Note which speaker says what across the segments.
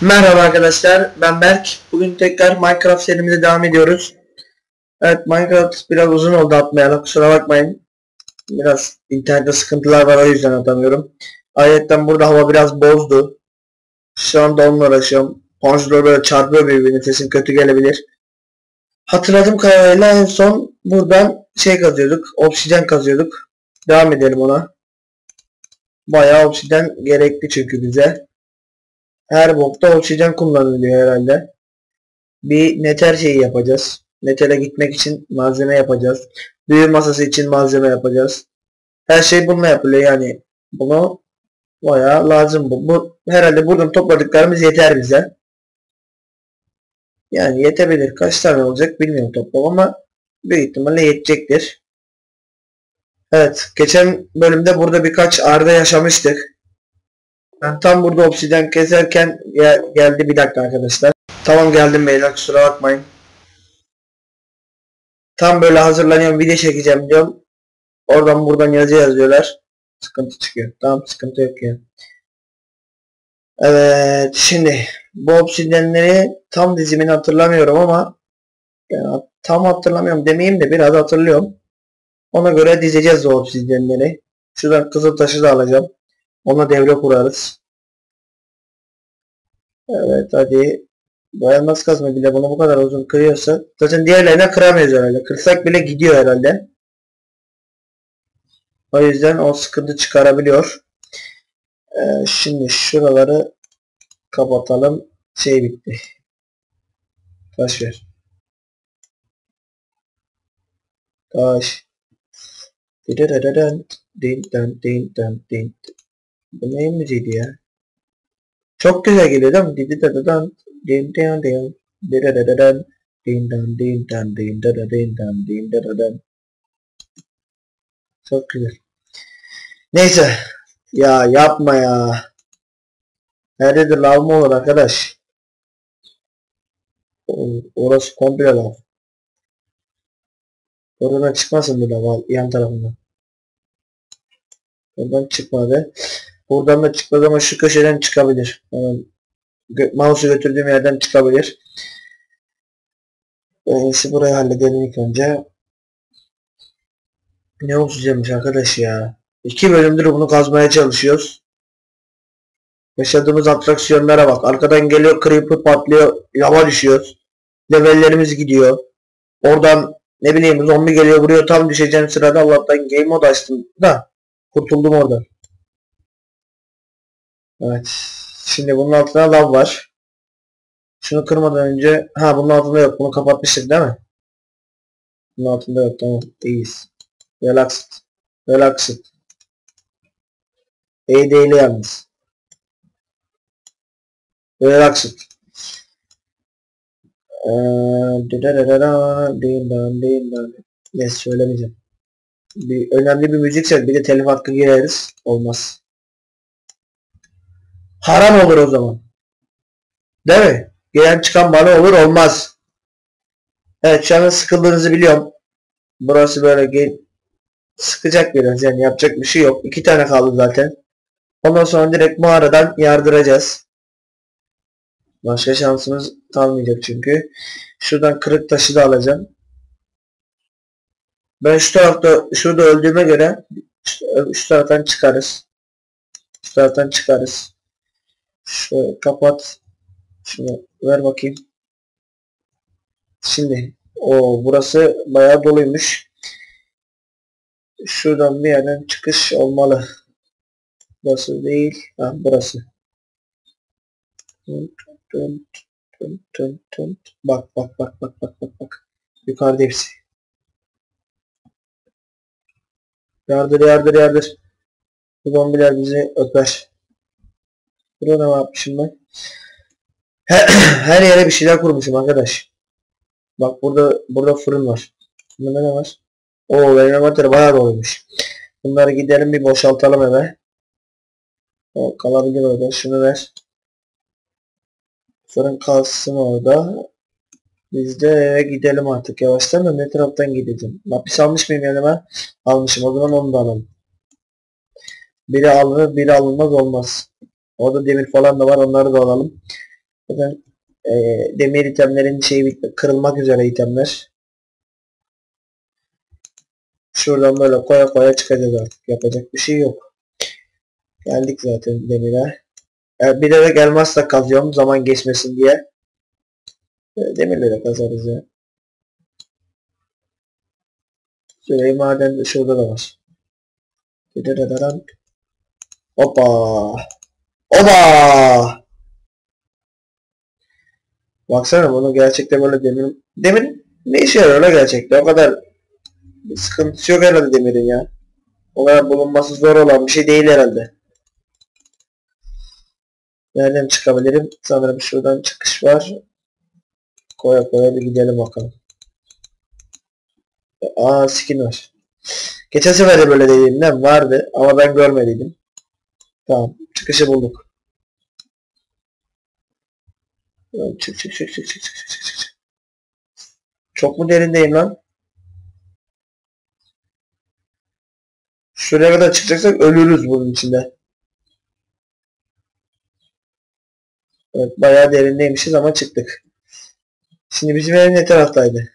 Speaker 1: Merhaba arkadaşlar, ben Berk. Bugün tekrar Minecraft serimize devam ediyoruz. Evet, Minecraft biraz uzun oldu atmayana, kusura bakmayın. Biraz internette sıkıntılar var, o yüzden atamıyorum. Ayrıca burada hava biraz bozdu. Şu anda onunla uğraşıyorum. Ponçlar böyle çarpıyor birbirini, sesim kötü gelebilir. Hatırladığım kadarıyla en son buradan şey kazıyorduk, obsidian kazıyorduk. Devam edelim ona. Bayağı obsidian gerekli çünkü bize. Her bokta obsidian kullanılıyor herhalde. Bir neter şeyi yapacağız. Netere gitmek için malzeme yapacağız. Büyü masası için malzeme yapacağız. Her şey bununla yapılıyor yani. Bunu bayağı lazım bu. bu herhalde buradan topladıklarımız yeter bize. Yani yetebilir. Kaç tane olacak bilmiyorum toplam ama büyük ihtimalle yetecektir. Evet. Geçen bölümde burada birkaç arda yaşamıştık. Ben tam burada obsidyen keserken ya, geldi bir dakika arkadaşlar. Tamam geldim beyler kusura bakmayın. Tam böyle hazırlanıyorum video çekeceğim diyorum. Oradan buradan yazı yazıyorlar. Sıkıntı çıkıyor. Tamam sıkıntı yok ya. Evet şimdi bu obsidyenleri tam dizimini hatırlamıyorum ama yani tam hatırlamıyorum demeyeyim de biraz hatırlıyorum. Ona göre dizeceğiz o obsidyenleri. Şuradan kızıl taşı da alacağım. Ona devre kurarız. Evet hadi. Dayanmaz kazma bile bunu bu kadar uzun kırıyorsa. Zaten diğerlerine kıramıyoruz herhalde. Kırsak bile gidiyor herhalde. O yüzden o sıkıntı çıkarabiliyor. Ee, şimdi şuraları kapatalım. Şey bitti. Taş ver. Taş. Din din din din din. Bu neyin müziğiydi ya? Çok güzel geliyor değil mi? Didi da da dan din din din didi da da dan din dan din dan din da din dan din Çok güzel. Neyse. Ya yapma ya. Nerede lav mı olur arkadaş? Orası komple lav. Oradan çıkmasın bu lav yan tarafından. Oradan çıkmadı. Buradan da çıkmaz ama şu köşeden çıkabilir. Yani mouse'u götürdüğüm yerden çıkabilir. En iyisi burayı halledelim ilk önce. Ne olacakmış arkadaş ya. İki bölümdür bunu kazmaya çalışıyoruz. Yaşadığımız atraksiyonlara bak. Arkadan geliyor creeper patlıyor. Lava düşüyoruz. Levellerimiz gidiyor. Oradan ne bileyim zombi geliyor vuruyor tam düşeceğim sırada Allah'tan game mode açtım da kurtuldum oradan. Evet. Şimdi bunun altında lav var. Şunu kırmadan önce ha bunun altında yok. Bunu kapatmıştık değil mi? Bunun altında yok. Tamam. İyiyiz. Relaxed. Relaxed. İyi değil yalnız. Relaxed. Yes söylemeyeceğim. Bir, önemli bir müzikse bir de telif hakkı gireriz. Olmaz. Haram olur o zaman. Değil mi? Gelen çıkan bana olur olmaz. Evet şu sıkıldığınızı biliyorum. Burası böyle sıkacak biraz yani yapacak bir şey yok. İki tane kaldı zaten. Ondan sonra direkt mağaradan yardıracağız. Başka şansımız kalmayacak çünkü. Şuradan kırık taşı da alacağım. Ben şu tarafta şurada öldüğüme göre şu taraftan çıkarız. Şu taraftan çıkarız. Şöyle kapat. Şunu ver bakayım. Şimdi o burası bayağı doluymuş. Şuradan bir yerden çıkış olmalı. Burası değil. Ha burası. Bak bak bak bak bak bak bak. Yukarıda hepsi. Yardır yardır yardır. Bu zombiler bizi öper. Burada ne yapmışım ben? Her, yere bir şeyler kurmuşum arkadaş. Bak burada burada fırın var. Bunda ne var? Oo benim envanter bayağı doluymuş. Bunları gidelim bir boşaltalım eve. O kalabilir orada. Şunu ver. Fırın kalsın orada. Biz de eve gidelim artık yavaştan da ne taraftan gideceğim. Lapis almış mıyım yanıma? Almışım. O zaman onu da alalım. Biri alınır biri alınmaz olmaz. Orada demir falan da var onları da alalım. Zaten e, demir itemlerin şeyi. Kırılmak üzere itemler. Şuradan böyle koya koya çıkacağız artık. Yapacak bir şey yok. Geldik zaten demire. E, bir de gelmezse kazıyorum zaman geçmesin diye. E, demirleri kazarız ya. Şöyle maden de şurada da var. Hoppa. Oba. Baksana bunu gerçekten böyle demir... Demir ne işe yarıyor la gerçekten? O kadar bir sıkıntısı yok herhalde demirin ya. O kadar bulunması zor olan bir şey değil herhalde. Nereden çıkabilirim? Sanırım şuradan çıkış var. Koya koya bir gidelim bakalım. Aa skin var. Geçen sefer de böyle dediğim ne vardı ama ben görmediydim. Tamam çıkışı bulduk. Çık çık çık çık çık çık çık çık çık. Çok mu derindeyim lan? Şuraya kadar çıkacaksak ölürüz bunun içinde. Evet bayağı derindeymişiz ama çıktık. Şimdi bizim ev ne taraftaydı?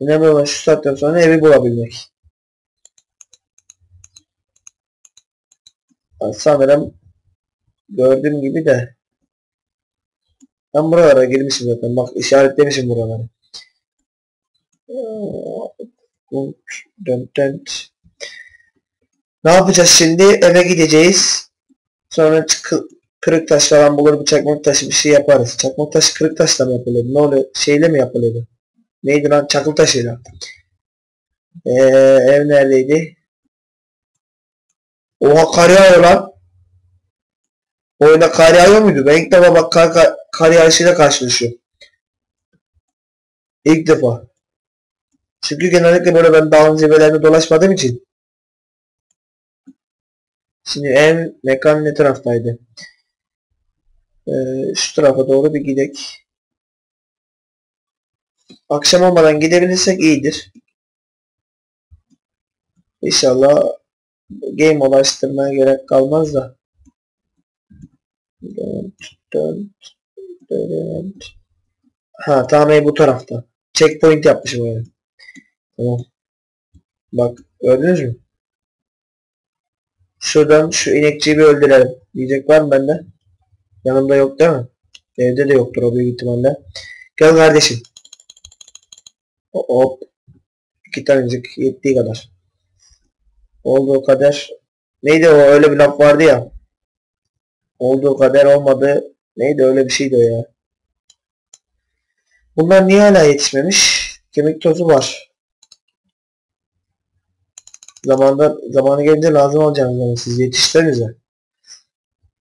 Speaker 1: Önemli olan şu saatten sonra evi bulabilmek. Sanırım gördüğüm gibi de ben buralara girmişim zaten. Bak işaretlemişim buraları. Ne yapacağız şimdi? Eve gideceğiz. Sonra kırık taş falan bulur çakmak taşı bir şey yaparız. Çakmak taşı kırık taşla mı yapılıyordu? Ne oluyor? Şeyle mi yapılıyordu? Neydi lan? Çakıl taşıyla. Ee, ev neredeydi? Oha kar yağıyor lan. Oyunda kar muydu? Ben ilk defa bak kar, kar, kar yağışıyla karşılaşıyorum. İlk defa. Çünkü genellikle böyle ben dağın zirvelerinde dolaşmadığım için. Şimdi ev mekan ne taraftaydı? Ee, şu tarafa doğru bir gidek. Akşam olmadan gidebilirsek iyidir. İnşallah game ulaştırmaya gerek kalmaz da. Ha tamam bu tarafta. Checkpoint yapmışım öyle. Tamam. Bak gördünüz mü? Şuradan şu inekçiyi bir öldürelim. Diyecek var mı bende? Yanımda yok değil mi? Evde de yoktur o büyük ihtimalle. Gel kardeşim. Hop. İki tanecik yettiği kadar. Olduğu kadar. Neydi o öyle bir laf vardı ya. Olduğu kadar olmadı. Neydi öyle bir şeydi o ya. Bunlar niye hala yetişmemiş? Kemik tozu var. Zamanda, zamanı gelince lazım olacağınız zaman siz yetişsenize.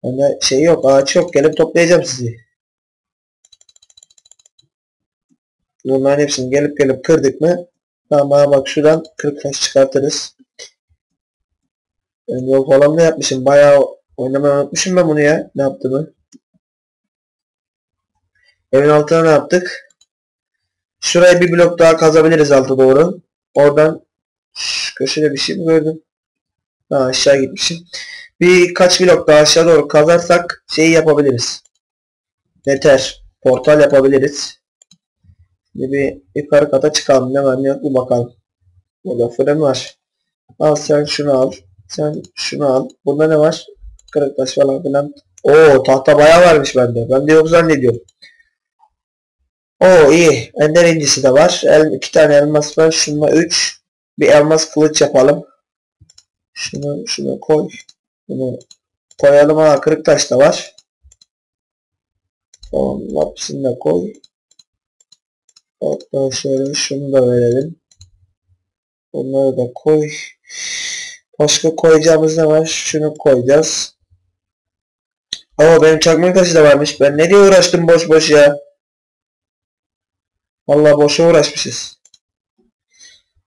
Speaker 1: Bende şey yok, ağaç yok. Gelip toplayacağım sizi. Bunların hepsini gelip gelip kırdık mı tamam bak şuradan 40 taş çıkartırız. Ben yol falan da yapmışım. Bayağı oynamayı unutmuşum ben bunu ya. Ne yaptığımı. Evin altına ne yaptık? Şuraya bir blok daha kazabiliriz alta doğru. Oradan köşede bir şey mi gördüm? Ha aşağı gitmişim. Birkaç blok daha aşağı doğru kazarsak şeyi yapabiliriz. Yeter. Portal yapabiliriz. Şimdi bir yukarı kata çıkalım. Ne var ne yok bir bakalım. Burada fırın var. Al sen şunu al. Sen şunu al. Bunda ne var? Kırık taş falan filan. Oo tahta bayağı varmış bende. Ben de yok zannediyorum. Oo iyi. Ender incisi de var. El, iki tane elmas var. Şununla üç. Bir elmas kılıç yapalım. Şunu şunu koy. Bunu koyalım. Ha kırık taş da var. Tamam. Hepsini de koy. Hatta şöyle şunu da verelim. Bunları da koy. Başka koyacağımız ne var? Şunu koyacağız. Ama benim çakmak taşı da varmış. Ben ne diye uğraştım boş boş ya. Vallahi boşa uğraşmışız.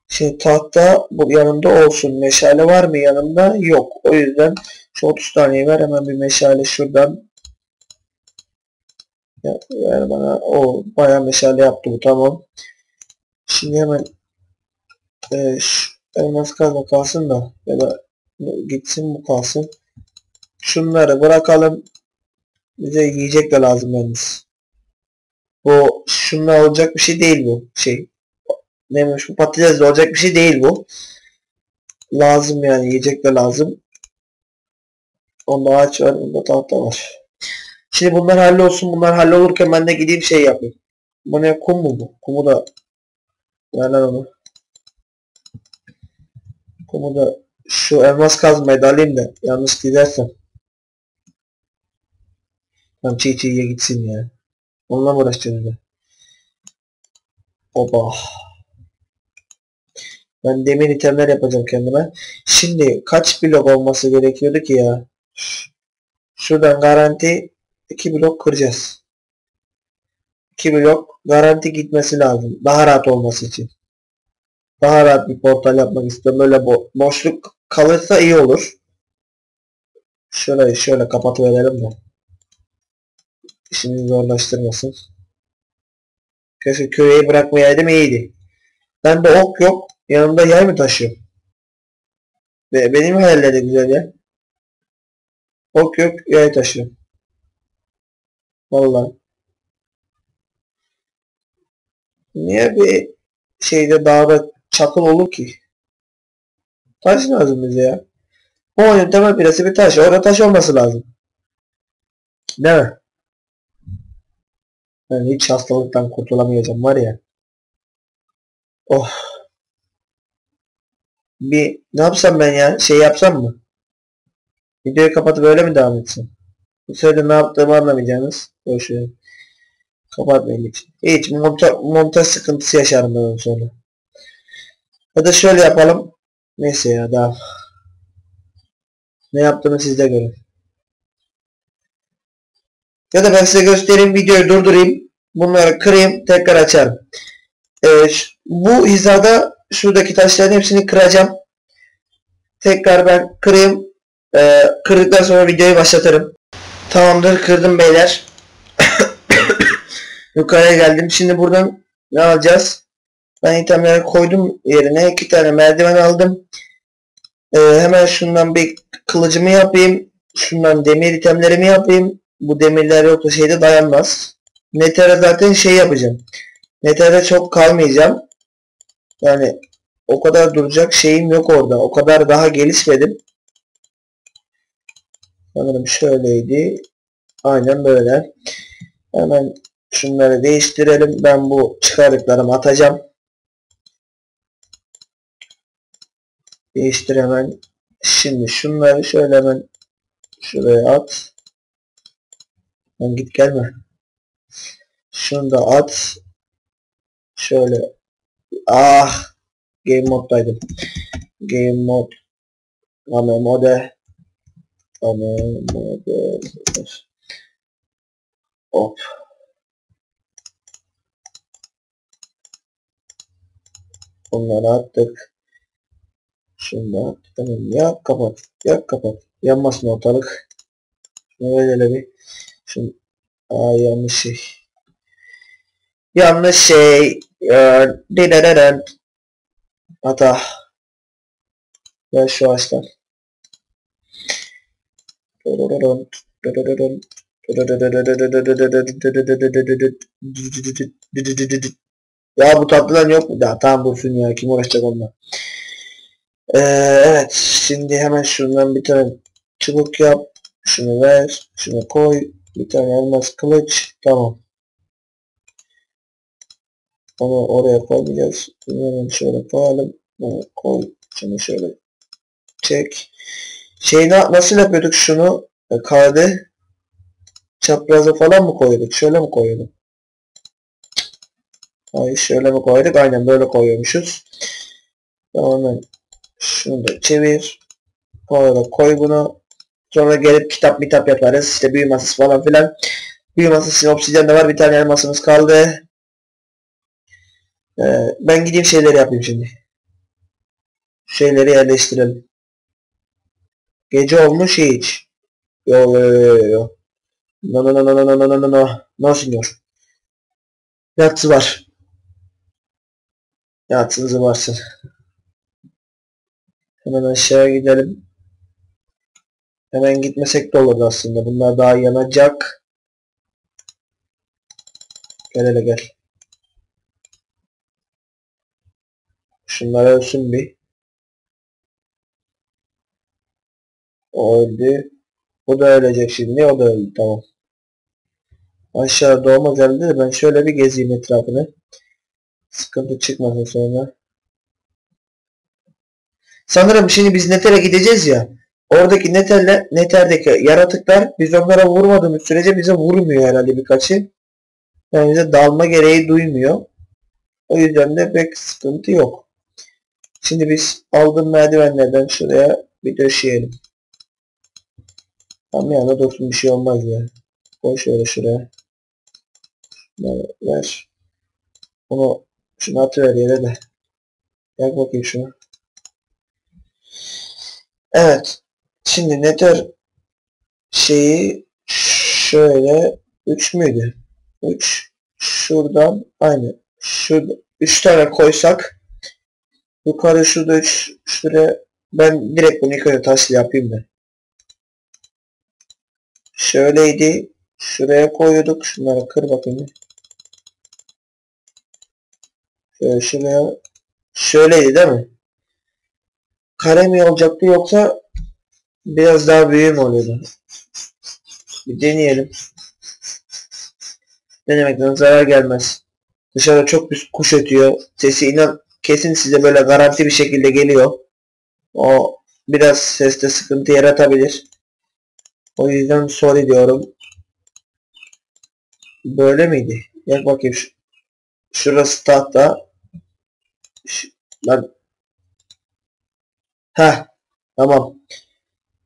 Speaker 1: Şimdi tahta bu yanımda olsun. Meşale var mı yanımda? Yok. O yüzden şu 30 tane ver. Hemen bir meşale şuradan ya, ver bana. O bayağı meşale yaptı bu tamam. Şimdi hemen e, şu elmas kazma kalsın da ya da gitsin bu kalsın. Şunları bırakalım. Bize yiyecek de lazım yalnız. Bu şunla olacak bir şey değil bu şey. Neymiş bu patatesle olacak bir şey değil bu. Lazım yani yiyecek de lazım. Onda ağaç var, onda tahta var. Şimdi bunlar hallolsun. Bunlar hallolurken ben de gideyim şey yapayım. Bu ne kum mu bu? Kumu da ver lan onu. Kumu da şu elmas kazmayı da alayım da yanlış gidersem. Tam çiğ çiğye gitsin ya. Onunla mı uğraşacağız de? Oba. Ben demir itemler yapacağım kendime. Şimdi kaç blok olması gerekiyordu ki ya? Şuradan garanti 2 blok kıracağız. 2 blok garanti gitmesi lazım. Daha rahat olması için. Daha rahat bir portal yapmak istiyorum. Böyle bo boşluk kalırsa iyi olur. Şöyle şöyle kapatıverelim de. İşini zorlaştırmasın. Keşke köyeyi bırakmayaydım iyiydi. Ben de ok yok. Yanımda yay mı taşıyorum? Ve benim hayalleri güzel ya. Ok yok yay taşıyorum. Vallahi. Niye bir şeyde dağda çakıl olur ki? Taş lazım bize ya. Bu oyunun temel piresi bir taş. Orada taş olması lazım. Değil mi? Ben hiç hastalıktan kurtulamayacağım var ya. Oh. Bir ne yapsam ben ya? Şey yapsam mı? Videoyu kapatıp öyle mi devam etsin? Bu sırada ne yaptığımı anlamayacaksınız. Boşver. Kapatmayın hiç. Hiç monta montaj sıkıntısı yaşarım ben sonra. Ya da şöyle yapalım. Neyse ya daha. Ne yaptığımı siz de görün. Ya da ben size göstereyim videoyu durdurayım. Bunları kırayım tekrar açarım. Ee, bu hizada şuradaki taşların hepsini kıracağım. Tekrar ben kırayım. Ee, kırdıktan sonra videoyu başlatırım. Tamamdır kırdım beyler. Yukarıya geldim. Şimdi buradan ne alacağız? Ben itemleri koydum yerine. iki tane merdiven aldım. Ee, hemen şundan bir kılıcımı yapayım. Şundan demir itemlerimi yapayım. Bu demirler yoksa şeyde dayanmaz. Nether'e zaten şey yapacağım. Nether'e çok kalmayacağım. Yani o kadar duracak şeyim yok orada. O kadar daha gelişmedim. Sanırım şöyleydi. Aynen böyle. Hemen şunları değiştirelim. Ben bu çıkardıklarımı atacağım. Değiştir hemen. Şimdi şunları şöyle hemen şuraya at. Lan git gelme. Şunu da at. Şöyle. Ah. Game moddaydım. Game mod. Ama mode. Ama mode. Hop. Bunları attık. Şunu da. Ya kapat. Ya kapat. Yanmasın ortalık. Şunu böyle bir. Şunu. Aa yanlış şey. Yanlış şey. Didadadad. Hata. Ver şu ağaçtan. Ya bu tatlıdan yok mu? Ya tamam dursun ya. Kim uğraşacak onunla? Ee, evet. Şimdi hemen şundan bir tane çubuk yap. Şunu ver. Şunu koy. Bir tane elmas kılıç. Tamam. Onu oraya koyacağız. Bunu şöyle koyalım. Bunu koy. Şunu şöyle çek. Şey nasıl yapıyorduk şunu? E, kade çaprazı falan mı koyduk? Şöyle mi koyuyorduk? Hayır şöyle mi koyduk? Aynen böyle koyuyormuşuz. Tamam şunu da çevir. Koy, koy bunu. Sonra gelip kitap mitap yaparız. İşte büyü masası falan filan. Büyü masası obsidyen de var. Bir tane elmasımız kaldı. Ee, ben gideyim şeyleri yapayım şimdi. Şeyleri yerleştirelim. Gece olmuş hiç. Yo yo yo yo yo. No no no no no no no no no. No signor. Yatsı var. Yatsınızı varsın. Hemen aşağı gidelim. Hemen gitmesek de olurdu aslında. Bunlar daha yanacak. Gel hele gel. Şunlar ölsün bir. O öldü. Bu da ölecek şimdi. O da öldü. Tamam. Aşağı doğmaz herhalde de ben şöyle bir gezeyim etrafını. Sıkıntı çıkmasın sonra. Sanırım şimdi biz Nether'e gideceğiz ya. Oradaki Nether'le Nether'deki yaratıklar biz onlara vurmadığımız sürece bize vurmuyor herhalde birkaçı. Yani bize dalma gereği duymuyor. O yüzden de pek sıkıntı yok. Şimdi biz aldığım merdivenlerden şuraya bir döşeyelim. Tam yana dursun bir şey olmaz ya. Koy şöyle şuraya. Şunları ver. Bunu şunu atıver yere de. Gel bakayım şunu. Evet. Şimdi nether şeyi şöyle 3 müydü? 3 şuradan aynı. Şurada 3 tane koysak yukarı şurada 3 şuraya ben direkt bunu yukarı taşla yapayım da. Şöyleydi. Şuraya koyuyorduk. Şunları kır bakayım. Şöyle şuraya. Şöyleydi değil mi? Kare mi olacaktı yoksa biraz daha büyük mü oluyordu? Bir deneyelim. Denemekten zarar gelmez. Dışarıda çok bir kuş ötüyor. Sesi inan kesin size böyle garanti bir şekilde geliyor. O biraz seste sıkıntı yaratabilir. O yüzden sorry diyorum. Böyle miydi? Yak bakayım. Şu, şurası tahta. Lan. Heh. Tamam.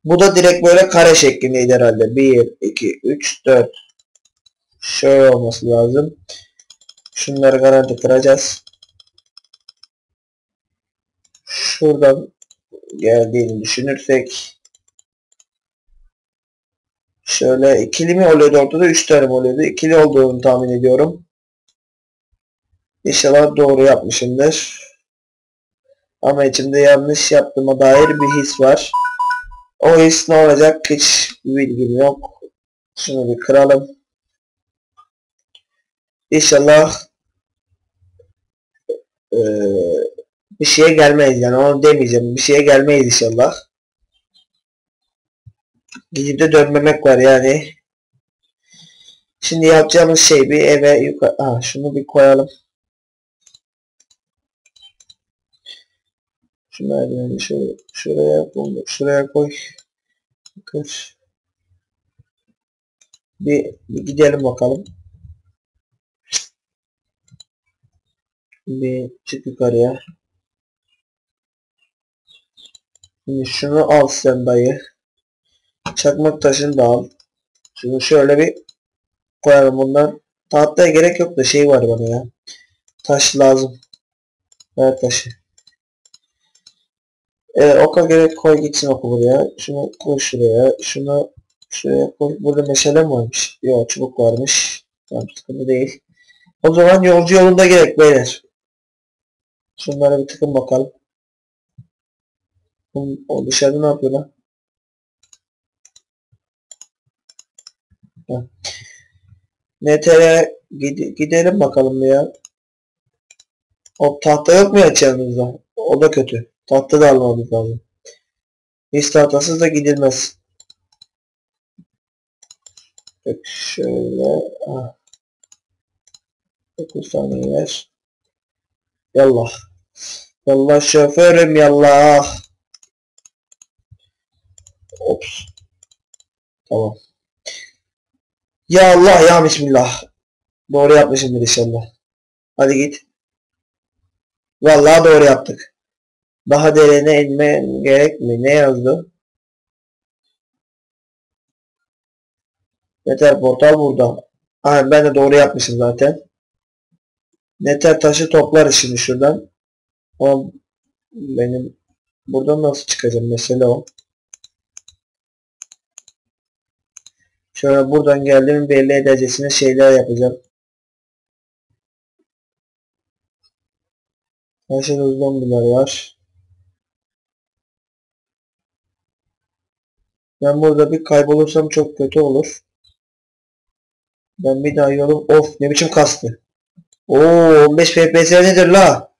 Speaker 1: Bu da direkt böyle kare şeklindeydi herhalde. 1, 2, 3, 4. Şöyle olması lazım. Şunları garanti kıracağız. Şuradan geldiğini düşünürsek Şöyle ikili mi oluyordu ortada? Üç tane mi oluyordu? İkili olduğunu tahmin ediyorum. İnşallah doğru yapmışımdır. Ama içimde yanlış yaptığıma dair bir his var. O his ne olacak hiç bilgim yok. Şunu bir kıralım. İnşallah ee, bir şeye gelmeyiz yani onu demeyeceğim. Bir şeye gelmeyiz inşallah. Gidip de dönmemek var yani. Şimdi yapacağımız şey bir eve yukarı... Aa, şunu bir koyalım. Şu merdiveni şöyle şuraya şuraya koy. Kır. Bir, bir gidelim bakalım. Bir çık yukarıya. Şimdi şunu al sen dayı. Çakmak taşını da al. Şunu şöyle bir koyalım bundan. Tahtaya gerek yok da şey var bana ya. Taş lazım. Ver taşı. Evet oka gerek koy gitsin oku buraya. Şunu koy şuraya. Şunu şuraya koy. Burada meşale mi varmış? Yok çubuk varmış. Tamam sıkıntı değil. O zaman yolcu yolunda gerek beyler. Şunlara bir tıkın bakalım. O dışarıda ne yapıyor lan? NTR'ye gidelim bakalım ya. O tahta yok mu ya yanınızda? O da kötü. Tahta da almamız lazım. Hiç tahtasız da gidilmez. Peki şöyle. Ah. 9 saniye ver. Yallah. Yallah şoförüm yallah. Ops. Tamam. Ya Allah ya Bismillah. Doğru yapmışımdır inşallah. Hadi git. Vallahi doğru yaptık. Daha derine inmen gerek mi? Ne yazdı? Neter portal burada. Aynen ben de doğru yapmışım zaten. Neter taşı toplar şimdi şuradan. Ama benim buradan nasıl çıkacağım mesela o. Şöyle buradan geldiğimi belli edecesine şeyler yapacağım. Aşağıda zombiler var. Ben burada bir kaybolursam çok kötü olur. Ben bir daha yolum... Of ne biçim kastı. Oo 15 FPS nedir la?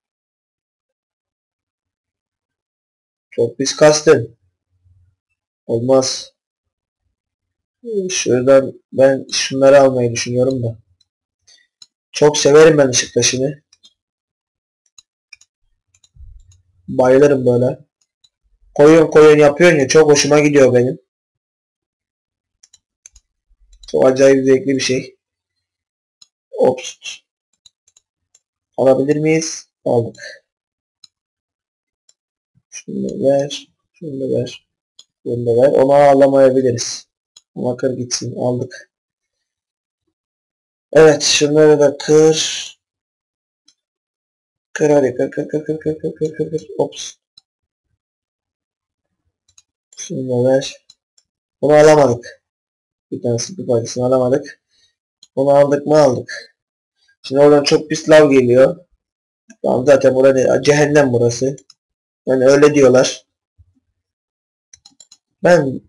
Speaker 1: Çok pis kastın. Olmaz. Şuradan ben şunları almayı düşünüyorum da. Çok severim ben ışık taşını. Bayılırım böyle. Koyun koyun yapıyorsun ya çok hoşuma gidiyor benim. Çok acayip zevkli bir şey. Ops. Alabilir miyiz? Aldık. Şunu ver. Şunu ver. Bunu da ver. Onu alamayabiliriz. Ama kır gitsin. Aldık. Evet. Şunları da kır. Kır hadi. Kır kır kır kır kır kır kır kır kır. Ops. Şunu da ver. Bunu alamadık. Bir tanesi bir parçasını alamadık. Bunu aldık mı aldık. Şimdi oradan çok pis lav geliyor. Tamam zaten burada cehennem burası. Yani öyle diyorlar. Ben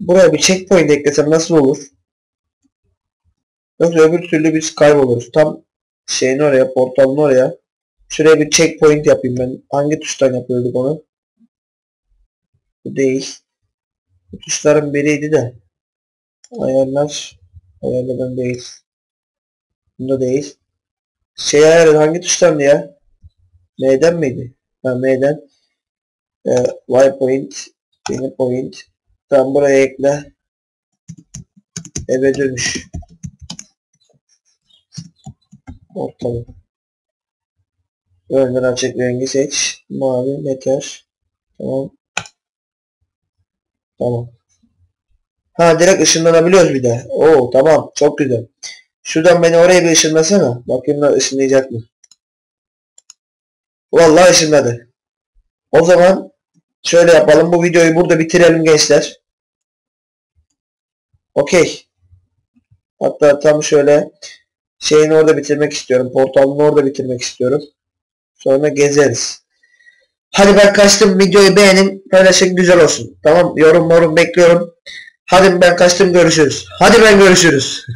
Speaker 1: buraya bir checkpoint eklesem nasıl olur? Yoksa öbür türlü biz kayboluruz. Tam şeyin oraya, portalın oraya. Şuraya bir checkpoint yapayım ben. Hangi tuştan yapıyorduk onu? Bu değil. Bu tuşların biriydi de. Ayarlar. Ayarlardan değil. Bunda değil. Şey ayarı hangi tuştandı ya? M'den miydi? Ha M'den. Ee, y point. Yeni point. Tam buraya ekle. Eve dönüş. Ortalık. Önden açık rengi seç. Mavi yeter. Tamam. Tamam. Ha direkt ışınlanabiliyoruz bir de. Oo tamam çok güzel. Şuradan beni oraya bir ışınlasana. Bakayım da ışınlayacak mı? Vallahi ışınladı. O zaman şöyle yapalım. Bu videoyu burada bitirelim gençler. Okey. Hatta tam şöyle şeyin orada bitirmek istiyorum. Portalın orada bitirmek istiyorum. Sonra gezeriz. Hadi ben kaçtım. Videoyu beğenin. Paylaşın güzel olsun. Tamam. Yorum yorum bekliyorum. Hadi ben kaçtım görüşürüz. Hadi ben görüşürüz.